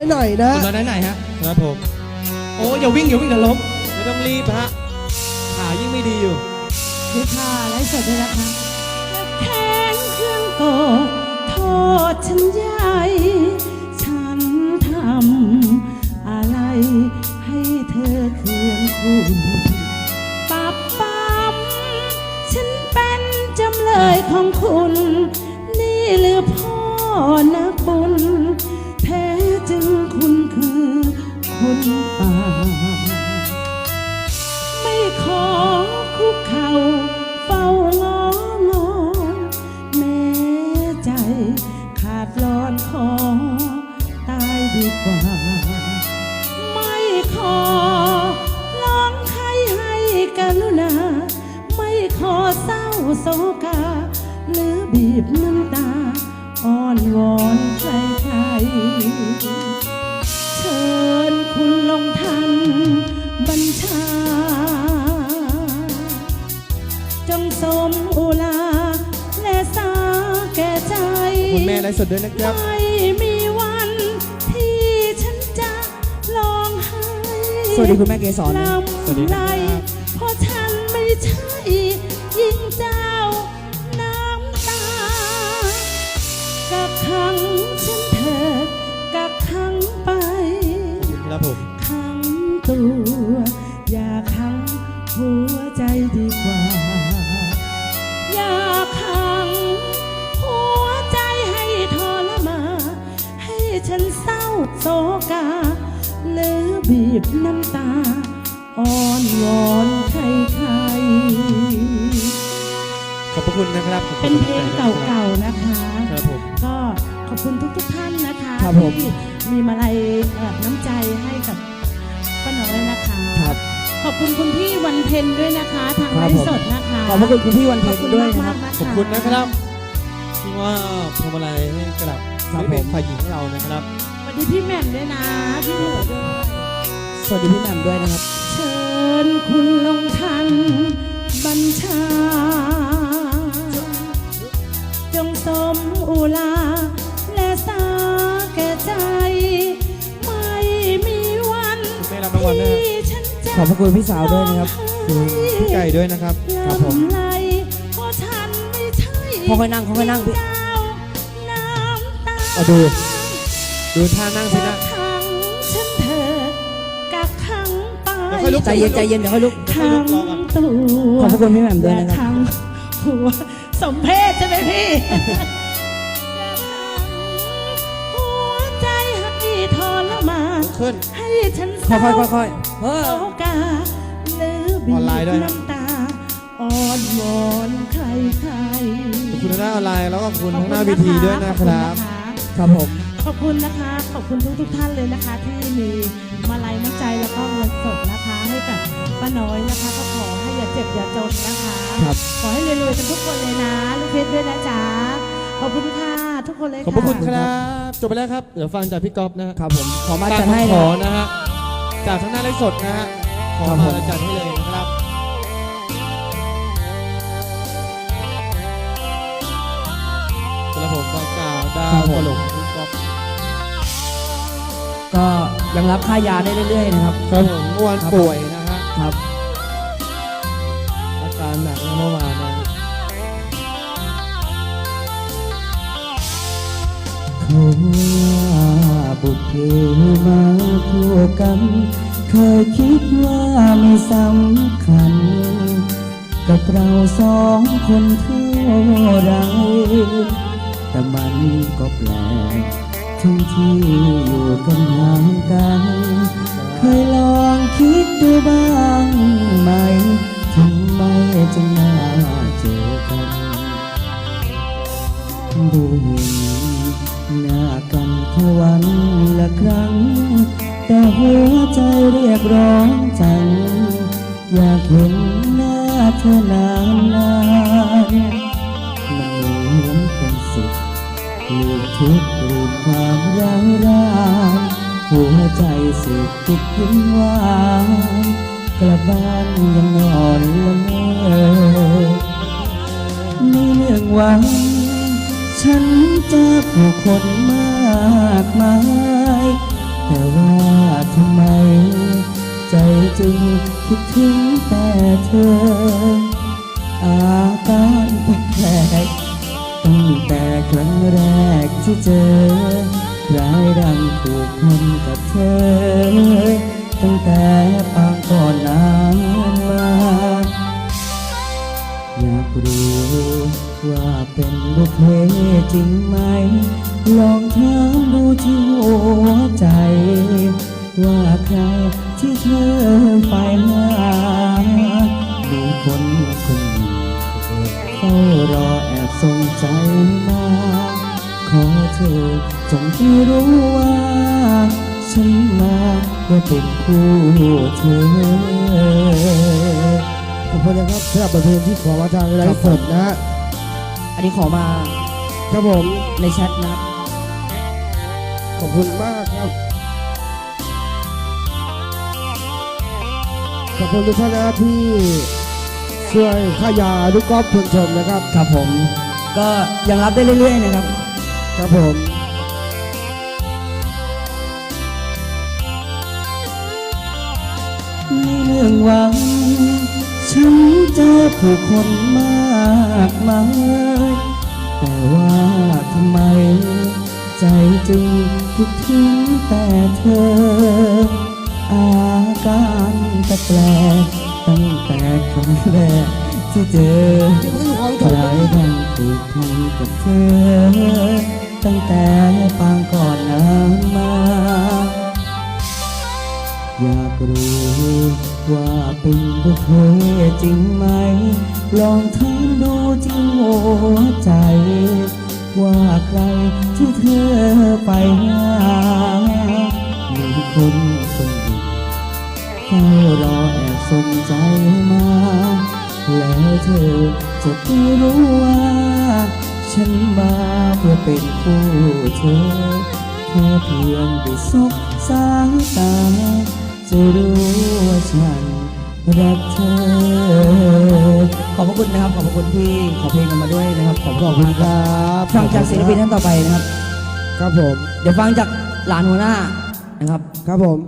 หน่อยนะคุณมาไหนๆฮะ ครับผม โอ้อย่าวิ่งอย่าวิ่งเดี๋ยวล้มไม่ต้องรีบฮะ ขายิ่งไม่ดีอยู่ดูค่ะไลฟ์สดด้วยนะคะแค้นเครื่องโกรธโทษฉันใหญ่ฉันทำอะไรให้เธอเคืองคุณ โศกา หรือบีบน้ำตา อ้อนวอนใครใครๆเชิญคุณลงทันบัญชา จงสมอุลา และสาแก่ใจ คุณแม่ไลฟ์สดด้วยนะครับ ไม่มีวันที่ฉันจะร้องไห้สวัสดีคุณแม่เกสรลสวัสดีำครัไรบ ขังฉันเถิดกักขังไปครับผมขังตัว อย่าขังหัวใจดีกว่า อย่าขังหัวใจให้ทรมานให้ฉันเศร้าโศกาหรือบีบน้ำตาอ้อนวอนใครใครขอบพระคุณนะครับขอบๆเป็นเพลงเก่าๆนะคะๆครับผมก็ข อบคุณทุกๆท่านนะคะครับผม ที่มีมาลัยเอ่อน้ำใจให้กับป้าน้อยนะคะ ครับ ขอบคุณคุณพี่วันเพ็ญด้วยนะคะ ทางคไลรับฟ์ผมสดนะคะขอบพระคุณคุณพี่วันเพ็ญขอบคุณด้วยมากนะครับๆนะคะขอบคุณนะครับที่ว่าพวงมาลัยให้กลับครับไม่เป็นผม ฝ่ายหญิงของเรานะครับ สวัสดีพี่แหม่มด้วยนะพี่หมูด้วย สวัสดีพี่แหม่มด้วยนะครับ เชิญคุณลงทันบัญชา จงสมอุลา ขอบพระคุณพี่สาวด้วยนะครับคือพี่ไก่ด้วยนะครับครับผมลำไรเพราะฉันไม่ใช่ค่อยๆนั่งค่อยๆนั่งพี่เจ้าน้ำตาเอาดู ดูท่านั่งสิกันะกขังฉันเถิดกักขังไปเดี๋ยวค่อยลุกใจเย็นใจเย็นเดี๋ยวค่อยลุกขังตัวขอบพระคุณพี่แหม่มด้วยนะครับและขังหัวสมเพศใช่ไหมพี่หัวใจให้ทรมานขึ้นให้ฉันค่เศร้าอยๆค่อยๆเฮ้ โศยกาหรือบีออนไลน์ด้วยบนะน้ำตาอ้อนวอนใครใครขอบคุณทางหน้าออนไลน์แล้วก็ขอบคุณทางหน้าเวทีด้วยนะครับ ครับผม ขอบคุณนะคะ ขอบคุณทุกทุกๆท่านเลยนะคะ ที่มีมาลัยน้ำใจแล้วก็เงินสดนะคะให้กับป้าน้อยนะคะ ก็ขอให้อย่าเจ็บอย่าจนนะคะ ครับ ขอให้รวยๆกันทุกคนเลยนะลูกเพชรด้วยนะจ๊ะขอบคุณค่ะทุกคนเลยขอบค่ะพระคุณครับ จบไปแล้วครับ เดี๋ยวฟังจากพี่ก๊อฟนะฮะครับผม ขอมาตามจัดให้คำขนะอนะฮะ จากทางหน้าไลฟ์สดนะฮะขอครับมาผมจัดให้เลยนะครับแล้วผมก็กล่าวดาวตลกพี่ก๊อฟก็ยังรับค่ายาได้เรื่อยๆนะครับ ครับผมเมื่อวานครับป่วยนะฮะ ครับ อาการหนักนะเมื่อวานนะเขาว่า บุพเพมาคู่กัน เคยคิดว่าไม่สำคัญ กับเราสองคนเท่าไร แต่มันก็แปลกทั้งที่อยู่กันห่างกัน เคยลองคิดดูบ้างไหมทำไมจึงน่า ใจเรียกร้องจัง อยากเห็นหน้าเธอนานนานมันเหมือนเป็นสุขลืมทุกข์ลืมความร้าวรานหัวใจสึกติดทิ้งว่างกลับบ้านยังนอนละเมอมีเรื่องหวัง ฉันจอผู้คนมากมาย แต่ว่าทำไม ใจจึงคิดถึงแต่เธอ อาการแปลกตั้งแต่ครั้งแรกที่เจอร้ายดังผูกพันกับเธอ ตั้งแต่ปางก่อนนานมาอยากรู้ ว่าเป็นบุพเพจริงไหม ลองถามดูที่หัวใจ ว่าใครที่เธอไปหามีคนคนหนึ่งเฝ้ารอแอบส่งใจมา ขอเธอจงที่รู้ว่า ฉันมาเพื่อเป็นคู่เธอขอบคุณนะครับสำหรับบทเพลงที่ขอมาทางไลฟ์สดนะฮะ อันนี้ขอมาครับผมในแชทนะครับขอบคุณมากครับ ขอบคุณทุกท่านนะที่ช่วยขายาลูกกอล์ฟชวนชมนะครับ ครับผม ก็ยังรับได้เรื่อยๆนะครับ ครับผมในเรื่องวัน ฉันเจอผู้คนมากมาย แต่ว่าทำไม ใจจึงคิดถึงแต่เธอ อาการแปลกตั้งแต่ครั้งแรกที่เจอใครดังผูกพันกับเธอ ตั้งแต่ปางก่อนนานมา อยากรู้ว่าเป็นบุพเพจริงไหม ลองถามดูจริงหัวใจ ว่าใครที่เธอไปหามีคนคนหนึ่งเฝ้ารอแอบสนใจมา แล้วเธอจะได้รู้ว่า ฉันมาเพื่อเป็นคู่เธอ แค่เพียงได้สบสายตา จะรู้ว่าฉันรักเธอ ขอบพระคุณนะครับ ขอบพระคุณที่ขอเพลงกันมาด้วยนะครับ ขอบขอบคุคุณณมากคครับรับฟังจากศิลปินท่านต่อไปนะครับ ครับผม เดี๋ยวฟังจากหลานหัวหน้านะครับ ครับผม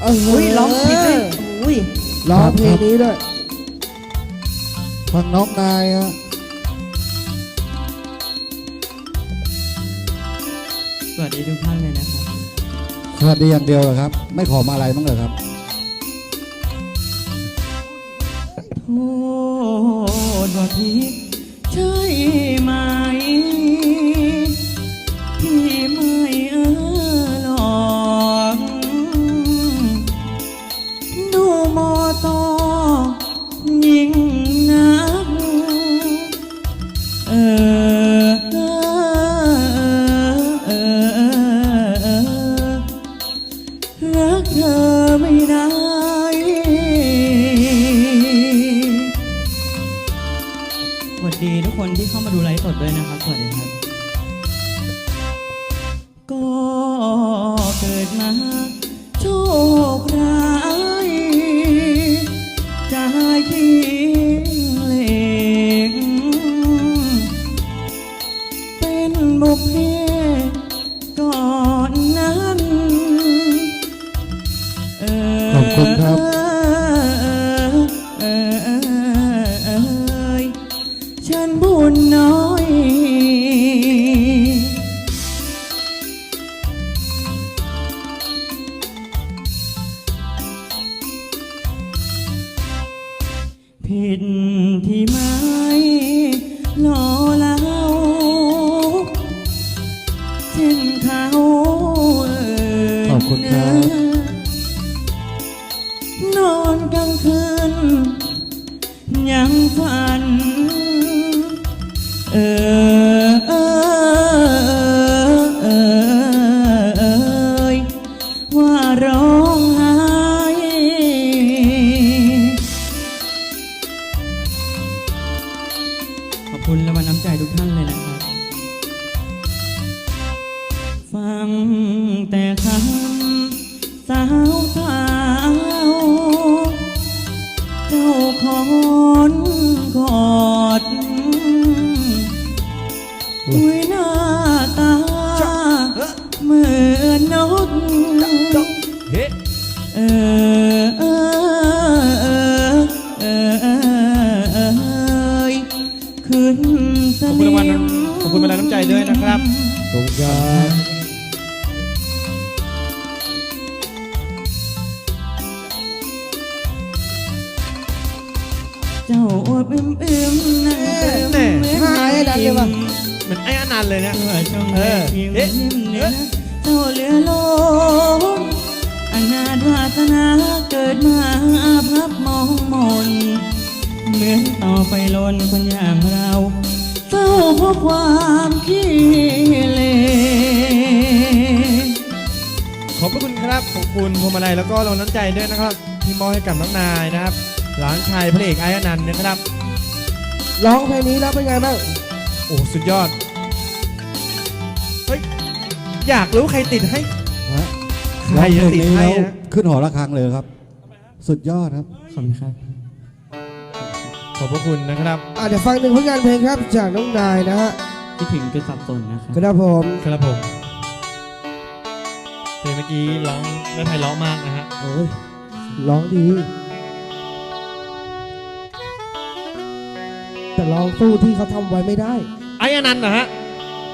เอ้ยอุ้ยร้องผิดเลยอุ้ย ร้องเพลงนี้ด้วยฟังน้องนายฮะสวัสดีทุกท่านเลยนะครับ สวัสดีอย่างเดียวเหรอครับ ไม่ขอมาอะไรบ้างเหรอครับโทษว่าผิ ทิ้ เจ้าอวบอึมอึมนั่งเติมแน่ หายดันเลยวะเหมือนไอ้อนันต์เลยเนี่ยเอช่องเออยิ้มเอ๊ะยิ้มเนี่ยนะเจ้าเหลือลงอนาถวาสนาเกิดมาพับมองมนเหมือนต่อไฟลนคนอย่างเราเฝ้าเพราะความขี้เลขอบพระคุณครับขอบคุณพวงมาลัยแล้วก็รางวัลน้ำใจด้วยนะครับ ที่มอบให้กับน้องนายนะครับ หลานชายพระเอกไอ้อนันต์นะครับ ร้องเพลงนี้แล้วเป็นไงบ้างโอ้สุดยอด เฮ้ย อยากรู้ใครติดให้ ฮะใครร้องเพลจะงติดนี้ให้แล้วนะ ขึ้นหอระฆังเลยครับ สุดยอดครับ ขอบคุณครับ ขอบพระคุณนะครับ อะเดี๋ยวฟังหนึ่งผลงานเพลงครับจากน้องนายนะฮะคิดถึงจนสับสนนะครับ ครับผมครับผมเพลงเมื่อกี้ร้องได้ไพเราะมากนะฮะ โอ้ยร้องดี แต่ร้องสู้ที่เขาทำไว้ไม่ได้ ไอ้อนันต์นะฮะ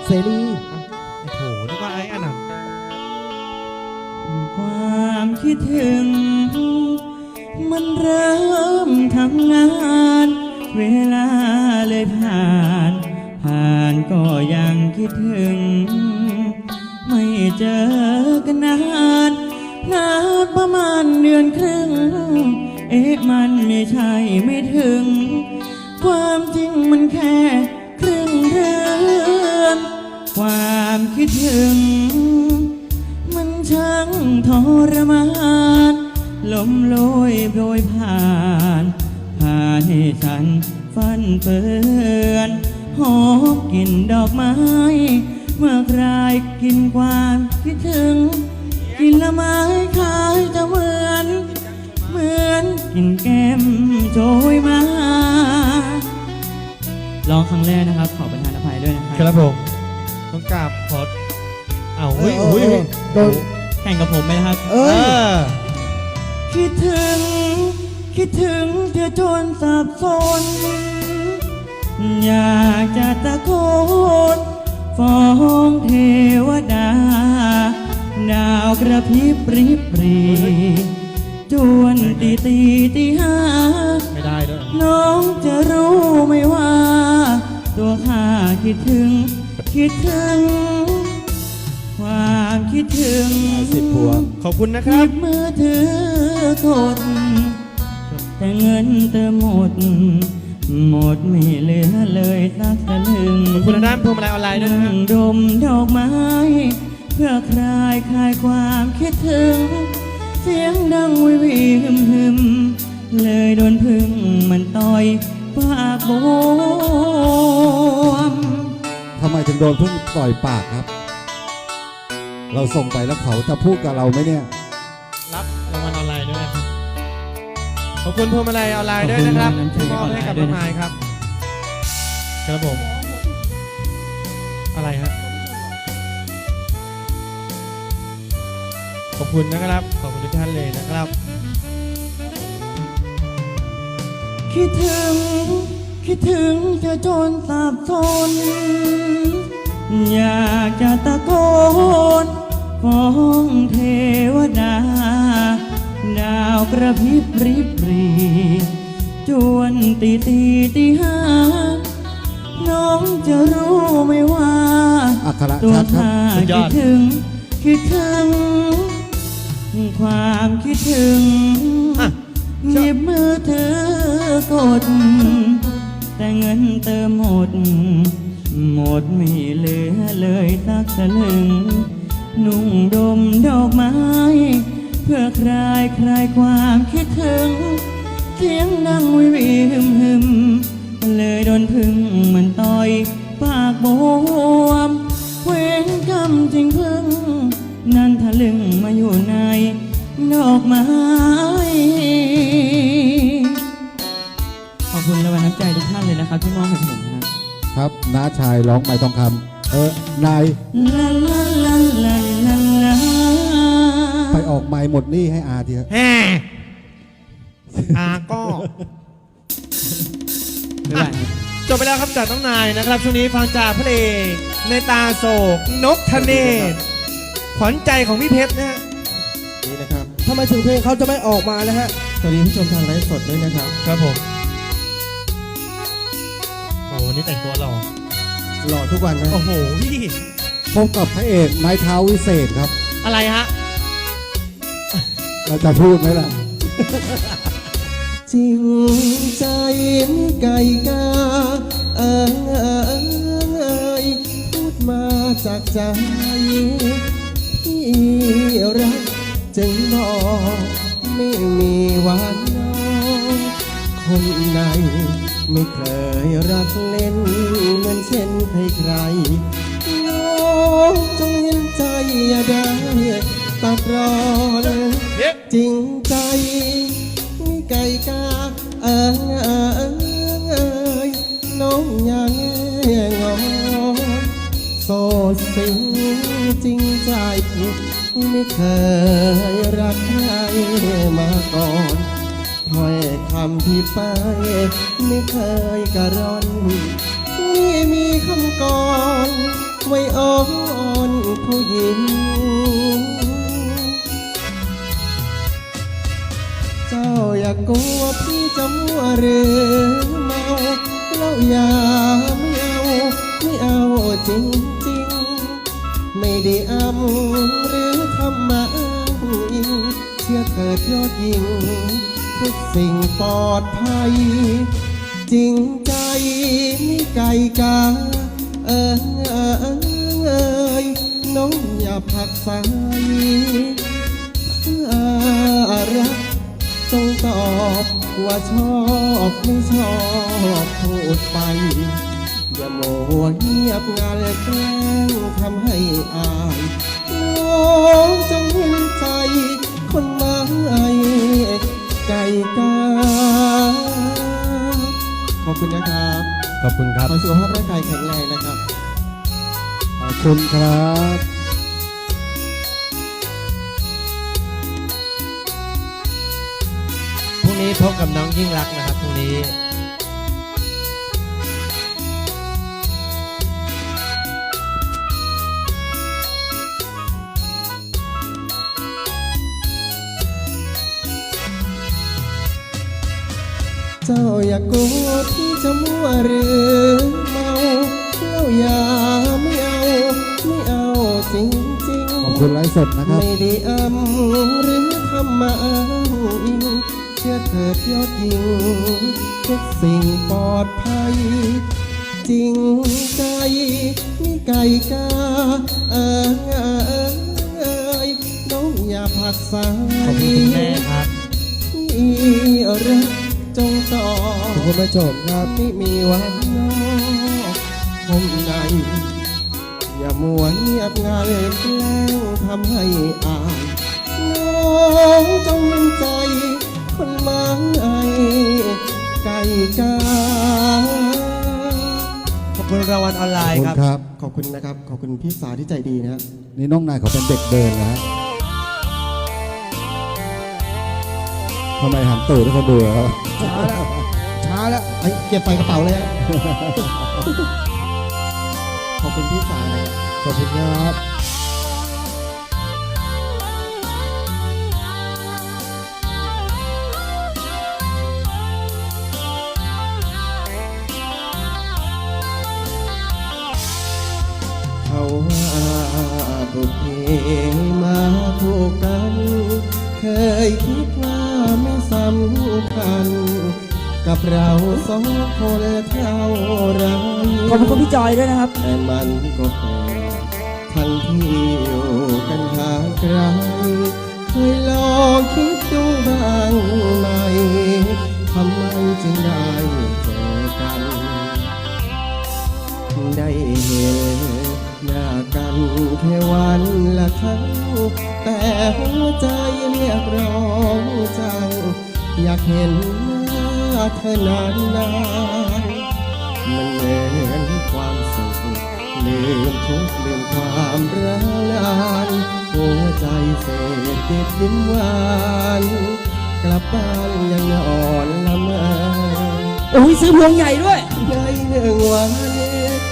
เสรีโอ้โหนึกว่าไอ้อนันต์ความคิดถึง มันเริ่มทำงาน เวลาเลยผ่าน ผ่านก็ยังคิดถึง ไม่เจอกันนานนานประมาณเดือนครึ่ง เอ๊ะมันไม่ใช่ไม่ถึง ความจริงมันแค่ครึ่งเดือนความคิดถึง มันช่างทรมานลมโลยโปรยผ่านพาให้ฉันฟันเปือนหอบกลิ่นดอกไม้ เมื่อใครกินความคิดถึง กินละไม้คล้ายจะเหมือน เหมือนกินแก้มโชยมา องครั้งแรกนะครับ ขอประทานอภัยด้วยนะคครัรับผมต้องกราบขออ้าวเฮ้ยเออเฮ้ยเอเฮ้อยโดนแข่งกับผมไหมนะครับ เอ้ยอคิดถึง คิดถึงเธอจนสับสน อยากจะตะโกนฟ้องเทวดา ดาวกระพริบปริบปรี จวนตีตีตีห้าไม่ได้ด้วยน้องจะรู้ไหมว่า ตัวข้าคิดถึง คิดถึง ความคิดถึงสิบพวงขอบคุณนะคหรัยิบ บมือถือกด แต่เงินเติมหมด หมดไม่เหลือเลยสักสลึง ขอบคุณทางด้านพวงมาลัยออนไลน์ด้วยนะนั่ฮะ งดมดอกไม้ เพื่อคลายคลายความคิดถึง เสียงดังวิวีหึมหึมเลยโดนพึ่งมันต่อยปากบวมทำไมถึงโดนพึ่งต่อยปากครับ เราส่งไปแล้วเขาจะพูดกับเราไหมเนี่ย รับรางวัลออนไลน์ด้วยนะครับขอบคุณพวงมาลัยออนไลน์ด้วยนะครับขอบคุณที่มอบให้กับน้องน้ำใจออนไลน์ด้วยนะนายครับ ครับผม อะไรฮะ ขอบคุณนะครับ ขอบคุณทุกท่านเลยนะครับ คิดถึง คิดถึงเธอจนสับสน อยากจะตะโกนฟ้องเทวดา ดาวกระพริบริบรีจวนตีตีตีห้าน้องจะรู้ไหมว่า อักขระตัวชัดครับข้าสุดยคิอดด ถึง คิดถึง ความคิดถึงอะ หยิบมือถือกด แต่เงินเติมหมด หมดไม่เหลือเลยสักสลึง นุ่งดมดอกไม้ เพื่อคลายคลายความคิดถึง เสียงดังวิวีหึมหึมเลยโดนพึ่งมันต่อย ปากบวม เวรกรรมจริงพึ่ง นั่นทะลึงมาอยู่ใน ดอกไม้ ขอบคุณรางวัลน้ำใจทุกท่านเลยนะครับที่มอบให้ผมนะครับ ครับน้าชายร้องไปทองคำเออนายลาลาลาลาลาลาไปอออกไม้หมดหนี่ให้อาทีเถอะแฮ่อาก็ไม่เป็นไรจบไปแล้วครับจากน้องนายนะครับ ช่วงนี้ฟังจากพระเอกในตาโศกนกทะเนศขวัญใจของพี่เพชรนะฮะ นี่นะครับ ทำไมถึงเพลงเขาจะไม่ออกมานะฮะสวัสดีผู้ชมทางไลฟ์สดด้วยนะครับ ครับผมโอ้โหนี่แต่งตัวหล่อหล่อทุกวันนะโอ้โหพี่พบกับพระเอกไม้เท้าวิเศษครับ อะไรฮะ เราจะพูดไหมล่ะ จริงใจไม่ไก่กาเอิงเอิงเอยพูดมาจากใจพี่รัก จึงบอกไม่มีวันน้องคนไหนไม่เคยรักเล่นเหมือนเช่นใครใครน้องจงเห็นใจอย่าได้ตัดรอนจริงใจไม่ไก่กาเอิงเออยน้องยังงอนโสดสิงจริงใจ ไม่เคยรักใครมาก่อนถ้อยคำที่ไป ไม่เคยกระร่อนนี่มีคำก่อนไว้อ้อนผู้หญิงเจ้าอย่ากลัวพี่จะมัวหรือเมาเล่ายาไม่เอา ไม่เอาจริงจริงๆไม่ได้อำ หรือทำมาอ้างอิงเชื่อเกิดยอดยิง ทุกสิ่งปลอดภัย จริงใจไม่ไกลกาเออเออเออเอยน้องอย่าผักใสเพื่อรักจงตอบว่าชอบไม่ชอบพูดไป อย่าโมเงียบงันแกล้งท คุณครับขอสุขภาพร่างกายแข็งแรงนะครับ ขอบคุณครับพรุ่งนี้พบกับน้องยิ่งรักษณ์นะครับพรุ่งนี้เจ้าอย่าก สดนะครับไม่ได้อำหรือทำมาอ้างอิงเชื่อเถิดยอดยิงทุกสิ่งปลอดภัย จริงใจไม่ไก่กาเอิงเอิงเอยน้องอย่าผลักใสขอบคุณคุณแม่ครับที่รักจงตอขอบบคุณแม่โจมครับไม่มีวันนอกคงในอย่า มัวเงียบงันแกล้งทำให้อายน้องจงมั่นใจ คนหมายไก่กาขอบคุณรางวัลออนไลขอบน์คุณครับครับ ขอบคุณนะครับ ขอบคุณพี่สาวที่ใจดีนะนี่น้องนายเขาเป็นเด็กเดินนะฮะทำไมหันตูดให้เขาดูอะครับช้าแล้วช้าแล้วไอ้เก็บใส่กระเป๋าเลยอะขอบคุณพี่สาวนะครับ ขอบคุณครับเขาว่าบุพเพมาถูกกัน เคยคิดว่าไม่สำคัญกับเราสองคนเท่าไรขอบคุณพี่จอยด้วยนะครับ แต่มันก็แปลก ที่อยู่กันห่างไกลเคยลองคิดดูบ้างไหมทำไมจึงได้เจอกัน ได้เห็นหน้ากันแค่วันละครั้ง แต่หัวใจเรียกร้องจังอยากเห็นหน้าเธอนานนานๆมันเหมือนความสุข ลืมทุกข์ลืมความร้าวรานหัวใจเศษติดยิ้มหวานกลับบ้านยังนอนละเมอโอ้ยซื้อพวงใหญ่ด้วยในหนึ่งวัน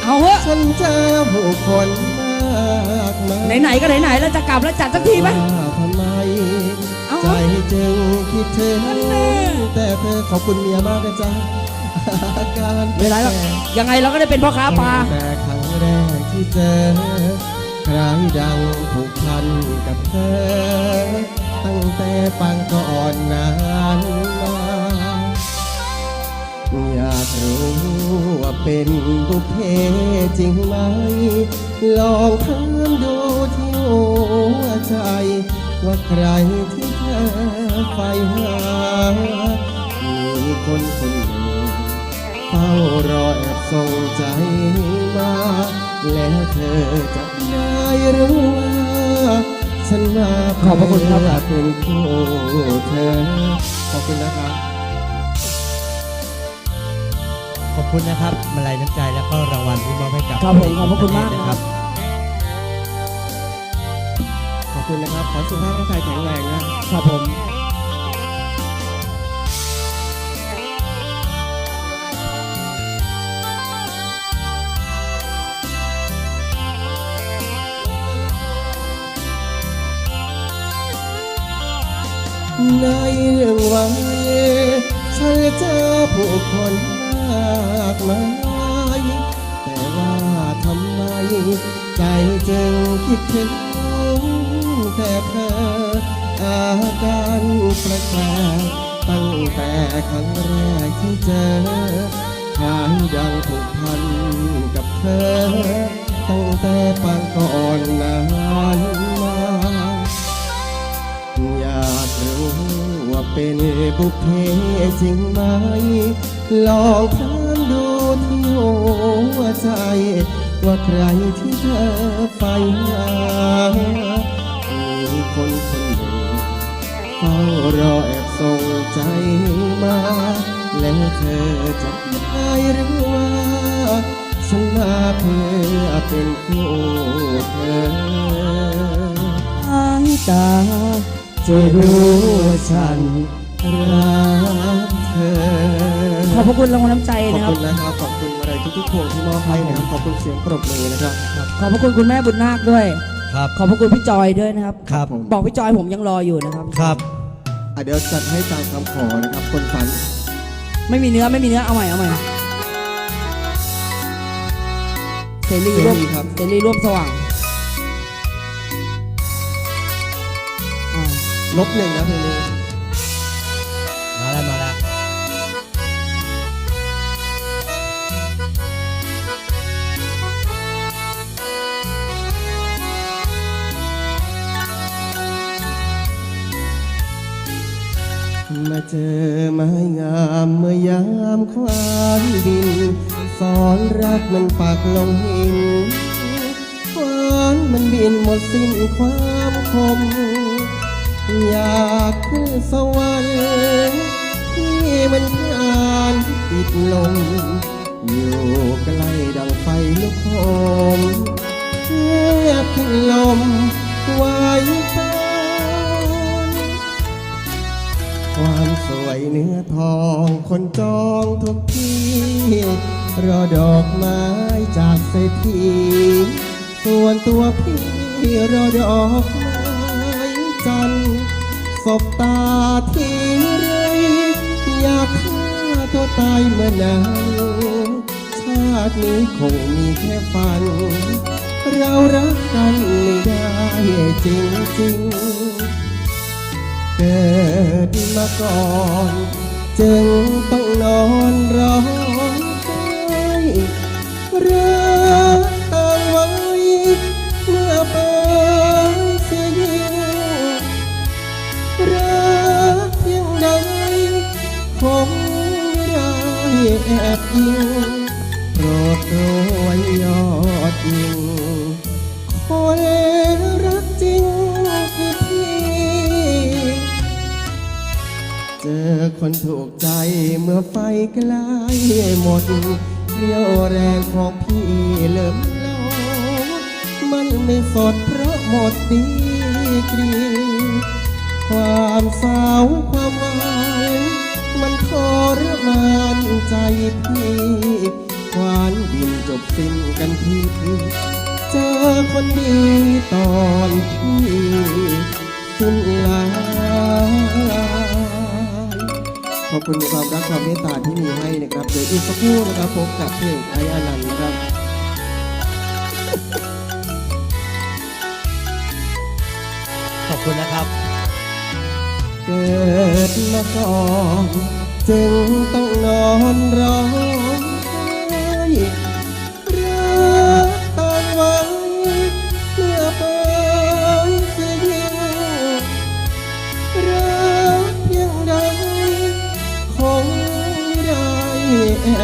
เอาเถอะฉันเจอผู้คนมากมายไหนๆก็ไหนๆแล้วจะกลับแล้วจัดสักทีไหมว่าทำไมเอาใจจึงคิดถึงนั่นแน่แต่เธอขอบคุณเมียมากนะจ๊ะอาการไม่เป็นไรหรอกยังไงเราก็ได้เป็นพ่อค้าปลา แต่ครั้งแรก ที่เจอใครดังผูกพันกับเธอ ตั้งแต่ปังก่อนนานมาอยากรู้ว่าเป็นบุพเพจริงไหม ลองถามดูที่หัวใจ ว่าใครที่เธอใฝ่หา มีคนคนหนึ่งเฝ้ารอแอบส่งใจมา แล้วเธอจะได้รู้ว่าฉันมาขอบพระคุณครับเพื่อเป็นคู่เธอ ขอบคุณนะครับ ขอบคุณนะครับมาลัยน้ำใจแล้วก็รางวัลที่มอบให้กับครับผมขอบพระคุณมากนะครับ ขอบคุณนะครับ ขอสุขภาพร่างกายแข็งแรงนะครับผม ในเรื่องวัยฉันเจอผู้คนมากมายแต่ว่าทำไม ใจจึงคิดถึงแต่เธออาการแปลกตั้งแต่ครั้งแรกที่เจอทางดังผูกพันกับเธอ ตั้งแต่ปางก่อนนาน ว่าเป็นบุพเพจริงไหม ลองถามดูที่หัวใจ ว่าใครที่เธอใฝ่หามีคนคนหนึ่งเฝ้ารอแอบส่งใจมา แล้วเธอจะได้รู้ว่าฉันมาเพื่อเป็นคู่เธอสายตา จะรู้ว่าฉันรักเธอ ขอบพระคุณรางวัลน้ำใจขอบนะครับ คุณนะครับ ขอบคุณอะไรทุกๆพวงที่มอบให้นะครับ ขอบคุณเสียงปรบมือนะครับ ขอบพระคุณคุณแม่บุญนาคด้วย ครับ ขอบพระคุณพี่จอยด้วยนะครับ ครับ ผม บอกพี่จอยผมยังรออยู่นะครับ ครับ อะเดี๋ยวจัดให้ตามคำขอนะครับ คนฝัน ไม่มีเนื้อไม่มีเนื้อเอาใหม่เอาใหม่เสรีร่วมเสรีครับ เสรีร่วมสว่าง ลบหนึ่งนะเพลงนี้มาแล้วมาแล้วมาเจอไม้งามเมื่อยามควานดินสอนรักมันปากลงหินควานมันบินหมดสิ้นความคม อยากขึ้นสวรรค์ที่มันผ่านติดลม อยู่ใกล้ดังไฟลุกโหมแทบทิ้งลมไว้ตอนความสวยเนื้อทองคนจองทุกที่รอดอกไม้จากเศรษฐีส่วนตัวพี่รอดอกไม้ บตาทีไรอยากฆ่าตัวตายเมื่อนั้น ชาตินี้คงมีแค่ฝัน เรารักกันไม่ได้จริงๆเกิดมาก่อนจึงต้องนอนร้องไห้ คนถูกใจเมื่อไฟใกล้หมดเรี่ยวแรงของพี่เริ่มลอไม่สดเพราะหมดดีกรีความสาวความหวานมันทรมานใจพี่หวานบินจบสิ้นกันที่เจอคนดีตอนพี่สิ้นลา ขอบคุณในความรักความเมตตาที่มีให้นะครับ เดี๋ยวอีกสักครู่นะครับพบกับเพลงไอ้อนันต์นะครับขอบคุณนะครับ เกิดมาก่อนจึงต้องนอนร้อง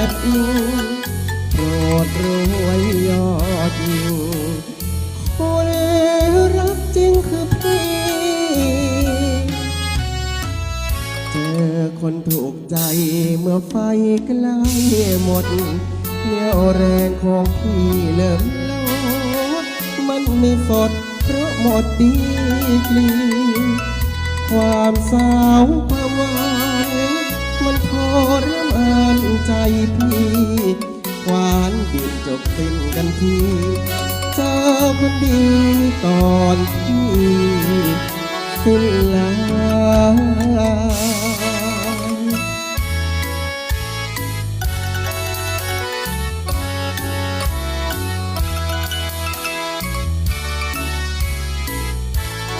บอิงโปรดรู้ไว้ยอดอยิ่คนรักจริงคือพี่เจอคนถูกใจเมื่อไฟใกล้หมดเรี่ยวแรงของพี่เริ่มลดมันไม่สดเพราะหมดดีกรีความสาวความ ใจพี่หวานบินจบสิ้นกันทีเจอคนดีตอนพี่สิ้นลา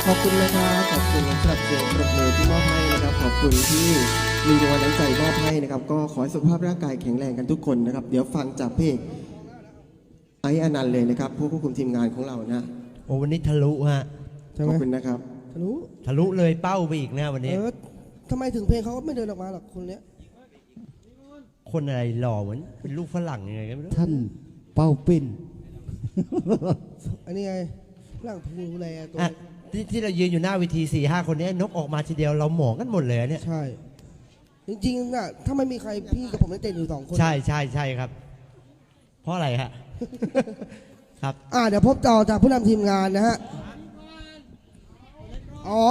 ขอบคุณนะครับ ขอบคุณสำหรับเสียงปรบมือที่มอบให้นะครับ ขอบคุณที่ มีรางวัลน้ำใจมอบให้นะครับ ก็ขอให้สุขภาพร่างกายแข็งแรงกันทุกคนนะครับ เดี๋ยวฟังจากเพลงไอซ์อนันต์เลยนะครับผู้ควบคุมทีมงานของเรานะโอ้วันนี้ทะลุฮะขอบคุณนะครับรู้ทะลุเลยเป้าไปอีกนะวันเอนี้อทำไมถึงเพลงเขาไม่เดินออกมาหรอกคนเนี้ยคนอะไรหล่อเหมือนเป็นลูกฝรั่งยังไงก็ไม่รู้ท่านเป้าปิ้น อันนี้ไงร่างภูแลตัวอะที่ที่เรายืนอยู่หน้าเวทีสี่ห้าคนเนี้ยนกออกมาทีเดียวเราหมองกันหมดเลยอะเนี่ย ใช่ จริงๆน่ะถ้าไม่มีใครพี่กับผมได้เต้นอยู่สองคนใช่ใช่ใช่ครับ เพราะอะไรฮะ ครับ อ่าเดี๋ยวพบต่อจากผู้นำทีมงานนะฮะ อ๋อ